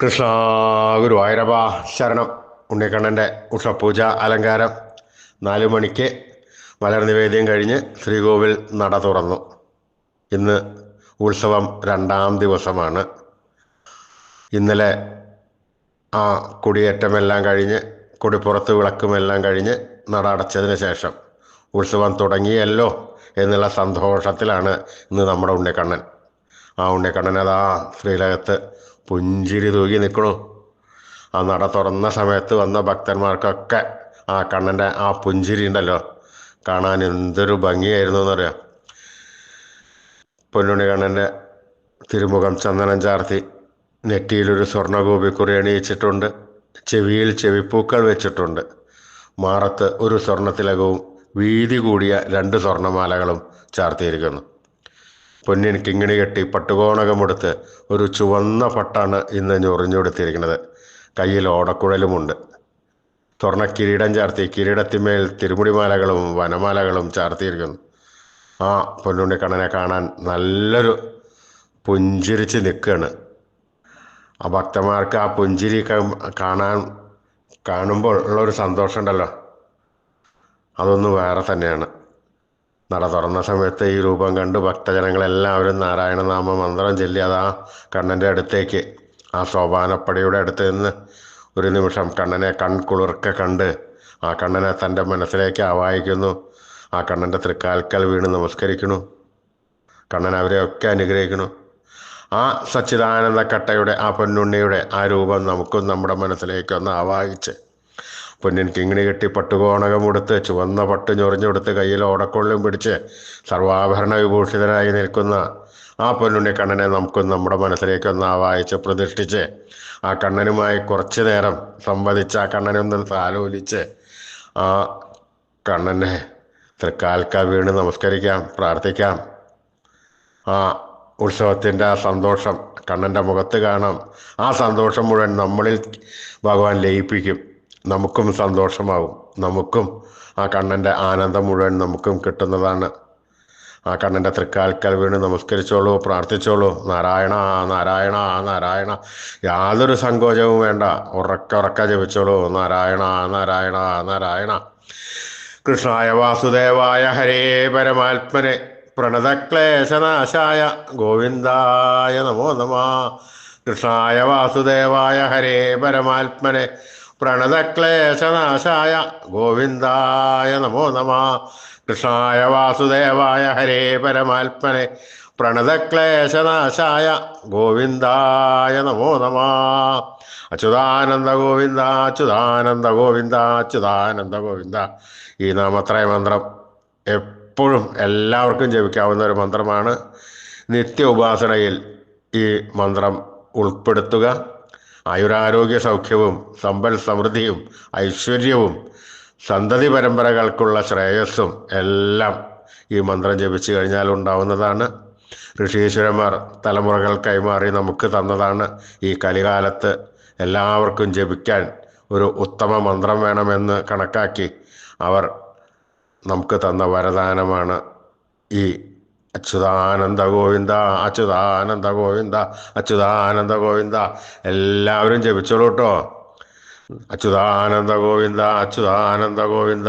കൃഷ്ണ ഗുരുവായൂരപ്പ ശരണം. ഉണ്ണിക്കണ്ണന്റെ ഉഷപൂജ അലങ്കാരം. നാലു മണിക്ക് മലർ നിവേദ്യം കഴിഞ്ഞ് ശ്രീകോവിൽ നട തുറന്നു. ഇന്ന് ഉത്സവം രണ്ടാം ദിവസമാണ്. ഇന്നലെ ആ കൊടിയേറ്റമെല്ലാം കഴിഞ്ഞ് കുടിപ്പുറത്ത് വിളക്കുമെല്ലാം കഴിഞ്ഞ് നട അടച്ചതിന് ശേഷം ഉത്സവം തുടങ്ങിയല്ലോ എന്നുള്ള സന്തോഷത്തിലാണ് ഇന്ന് നമ്മുടെ ഉണ്ണിക്കണ്ണൻ. ആ ഉണ്ണിക്കണ്ണനതാ ശ്രീലകത്ത് പുഞ്ചിരി തൂകി നിൽക്കണു ആ നട തുറന്ന സമയത്ത് വന്ന ഭക്തന്മാർക്കൊക്കെ ആ കണ്ണന്റെ ആ പുഞ്ചിരി ഉണ്ടല്ലോ. കാണാൻ എന്തൊരു ഭംഗിയായിരുന്നു എന്നറിയാം? പൊന്നുണ്ണി കണ്ണന്റെ തിരുമുഖം ചന്ദനം ചാർത്തി നെറ്റിയിലൊരു സ്വർണഗോപിക്കുറി അണിയിച്ചിട്ടുണ്ട്. ചെവിയിൽ ചെവിപ്പൂക്കൾ വെച്ചിട്ടുണ്ട്. മാറത്ത് ഒരു സ്വർണത്തിലകവും വീതി കൂടിയ രണ്ട് സ്വർണമാലകളും ചാർത്തിയിരിക്കുന്നു. പൊന്നിൻ കിങ്ങിണി കെട്ടി പട്ടുകോണകമെടുത്ത് ഒരു ചുവന്ന പട്ടാണ് ഇന്ന് ഞൊറിഞ്ഞുകൊടുത്തിരിക്കുന്നത് കയ്യിൽ ഓടക്കുഴലുമുണ്ട്. തുറന്ന കിരീടം ചാർത്തി കിരീടത്തിന്മേൽ തിരുമുടിമാലകളും വനമാലകളും ചാർത്തിയിരിക്കുന്നു. ആ പൊന്നുണ്ണിക്കണ്ണനെ കാണാൻ നല്ലൊരു പുഞ്ചിരിച്ച് നിൽക്കുകയാണ്. ആ ഭക്തന്മാർക്ക് ആ പുഞ്ചിരി കാണാൻ കാണുമ്പോൾ ഉള്ളൊരു സന്തോഷമുണ്ടല്ലോ. അതൊന്നും വേറെ തന്നെയാണ്. നട തുറന്ന സമയത്ത് ഈ രൂപം കണ്ട് ഭക്തജനങ്ങളെല്ലാവരും നാരായണനാമ മന്ത്രം ചൊല്ലി അതാ കണ്ണന്റെ അടുത്തേക്ക്. ആ സോപാനപ്പടിയുടെ അടുത്ത് നിന്ന് ഒരു നിമിഷം കണ്ണനെ കൺകുളിർക്ക കണ്ട് ആ കണ്ണനെ തന്റെ മനസ്സിലേക്ക് ആവാഹിക്കുന്നു. ആ കണ്ണന്റെ തൃക്കാൽക്കൽ വീണ് നമസ്കരിക്കുന്നു. കണ്ണൻ അവരെയൊക്കെ അനുഗ്രഹിക്കുന്നു. ആ സച്ചിദാനന്ദ കട്ടയുടെ ആ പൊന്നുണ്ണിയുടെ ആ രൂപം നമുക്കും നമ്മുടെ മനസ്സിലേക്കൊന്ന് ആവാഹിച്ച് പൊന്നിൻ കിങ്ങിണി കെട്ടി പട്ടുകോണകമെടുത്ത് ചുവന്ന പട്ട് ഞൊറിഞ്ഞെടുത്ത് കയ്യിൽ ഓടക്കൊള്ളും പിടിച്ച് സർവാഭരണ വിഭൂഷിതനായി നിൽക്കുന്ന ആ പൊന്നുണ്ണി കണ്ണനെ നമുക്കും നമ്മുടെ മനസ്സിലേക്കൊന്ന് ഒന്ന് വായിച്ച് പ്രതിഷ്ഠിച്ച് ആ കണ്ണനുമായി കുറച്ചു നേരം സംവദിച്ച് ആ കണ്ണനൊന്ന് താലോലിച്ച് ആ കണ്ണനെ തൃക്കാൽക്ക വീണ് നമസ്കരിക്കാം പ്രാർത്ഥിക്കാം. ആ ഉത്സവത്തിന്റെ ആ സന്തോഷം കണ്ണന്റെ മുഖത്ത് കാണാം. ആ സന്തോഷം മുഴുവൻ നമ്മളിൽ ഭഗവാൻ ലയിപ്പിക്കും. നമുക്കും സന്തോഷമാകും നമുക്കും ആ കണ്ണന്റെ ആനന്ദം മുഴുവൻ നമുക്കും കിട്ടുന്നതാണ്. ആ കണ്ണന്റെ തൃക്കാൽക്കൽ വീണ് നമസ്കരിച്ചോളൂ പ്രാർത്ഥിച്ചോളൂ. നാരായണ നാരായണ നാരായണ. യാതൊരു സങ്കോചവും വേണ്ട. ഉറക്ക ഉറക്ക ജപിച്ചോളൂ. നാരായണ നാരായണ നാരായണ. കൃഷ്ണായ വാസുദേവായ ഹരേ പരമാത്മനെ. പ്രണതക്ലേശനാശായ ഗോവിന്ദായ നമോ നമ. കൃഷ്ണായ വാസുദേവായ ഹരേ പരമാത്മനെ. പ്രണതക്ലേശനാശായ ഗോവിന്ദായ നമോ നമ. കൃഷ്ണായ വാസുദേവായ ഹരേ പരമാത്മനെ. പ്രണതക്ലേശനാശായ ഗോവിന്ദായ നമോ നമ. അച്യുതാനന്ദ ഗോവിന്ദ അച്യുതാനന്ദ ഗോവിന്ദ അച്യുതാനന്ദ ഗോവിന്ദ. ഈ നാമത്രയ മന്ത്രം എപ്പോഴും എല്ലാവർക്കും ജപിക്കാവുന്ന ഒരു മന്ത്രമാണ്. നിത്യ ഉപാസനയിൽ ഈ മന്ത്രം ഉൾപ്പെടുത്തുക. ആയുരാരോഗ്യ സൗഖ്യവും സമ്പൽ സമൃദ്ധിയും ഐശ്വര്യവും സന്തതി പരമ്പരകൾക്കുള്ള ശ്രേയസ്സും എല്ലാം ഈ മന്ത്രം ജപിച്ചു കഴിഞ്ഞാൽ ഉണ്ടാവുന്നതാണ്. ഋഷീശ്വരന്മാർ തലമുറകൾ കൈമാറി നമുക്ക് തന്നതാണ് ഈ കലികാലത്ത് എല്ലാവർക്കും ജപിക്കാൻ ഒരു ഉത്തമ മന്ത്രം വേണമെന്ന് കണക്കാക്കി അവർ നമുക്ക് തന്ന വരദാനമാണ് ഈ അച്യുതാനന്ദ ഗോവിന്ദ അച്യുതാനന്ദ ഗോവിന്ദ അച്യുതാനന്ദ ഗോവിന്ദ എല്ലാവരും ജപിച്ചോളൂ കേട്ടോ അച്യുതാനന്ദ ഗോവിന്ദ അച്യുതാനന്ദ ഗോവിന്ദ